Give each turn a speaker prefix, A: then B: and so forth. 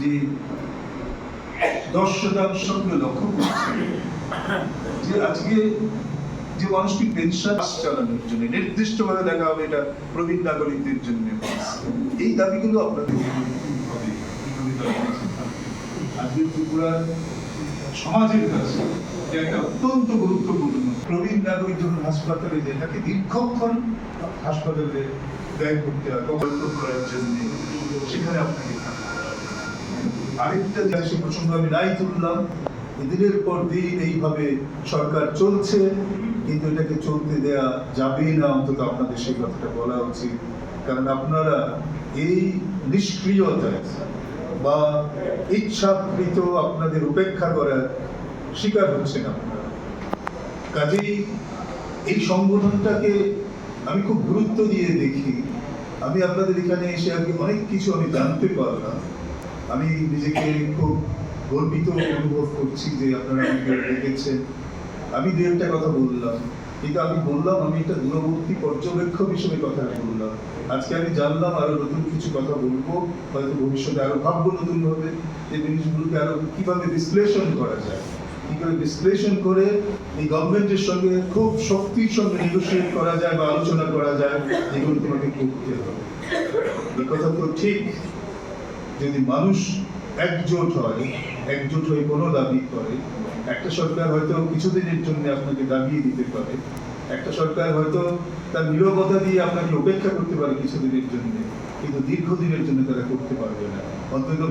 A: যে দশ শতাংশ লক্ষ্য করছি যে আজকে যে মানুষটি পেনশন চালানোর জন্য, নির্দিষ্টভাবে দেখা হবে এটা প্রবীণ নাগরিকদের জন্য এই আপনাদের তারা বেঁচে থাকবে। আজকে ত্রিপুরার সমাজের কাছে এটা অত্যন্ত গুরুত্বপূর্ণ প্রবীণ নাগরিক যখন হাসপাতালে যায়, তাকে দীর্ঘক্ষণ হাসপাতালে ব্যয় করতে হয় করার জন্য সেখানে আপনাকে যা সে প্রসঙ্গ আমি নাই তুললাম। দিনের পর দিন এইভাবে সরকার চলছে, কিন্তু এটাকে চলতে দেয়া যাবে না, অন্তত আপনাদের সেই কথাটা বলা উচিত। কারণ আপনারা এই নিষ্ক্রিয়তায় বা ইচ্ছাকৃত আপনাদের উপেক্ষা করার শিকার হচ্ছেন আপনারা। কাজেই এই সংগঠনটাকে আমি খুব গুরুত্ব দিয়ে দেখি। আমি আপনাদের এখানে এসে আগে অনেক কিছু আমি জানতে পারলাম। আমি নিজেকে খুব গর্বিত অনুভব করছি যে আপনারা আমাকে ডেকেছেন। আমি দু একটা কথা বললাম। কিন্তু আমি বললাম, আমি একটা দূরবর্তী পর্যবেক্ষক হিসেবে কথা বললাম। আজকে আমি জানলাম আরও নতুন কিছু কথা বলব, হয়তো ভবিষ্যতে আরও ভাববো নতুন ভাবে এই জিনিসগুলোকে আরও কীভাবে বিশ্লেষণ করা যায়। কি করে বিশ্লেষণ করে এই গভর্নমেন্টের সঙ্গে খুব শক্তির সঙ্গে নেগোসিয়েট করা যায় বা আলোচনা করা যায়, এগুলো তোমাকে করতে হবে। কথা তো ঠিক। যদি মানুষ একজোট হয়, একজোট হয়ে কোনো দাবি করে, একটা সরকার হয়তো কিছুদিনের জন্য আপনাকে দাবিয়ে দিতে পারে, একটা সরকার হয়তো তার নিরবতা দিয়ে আপনাকে উপেক্ষা করতে পারে কিছুদিনের জন্য, কিন্তু দীর্ঘদিনের জন্য তারা করতে পারবে না। অন্তত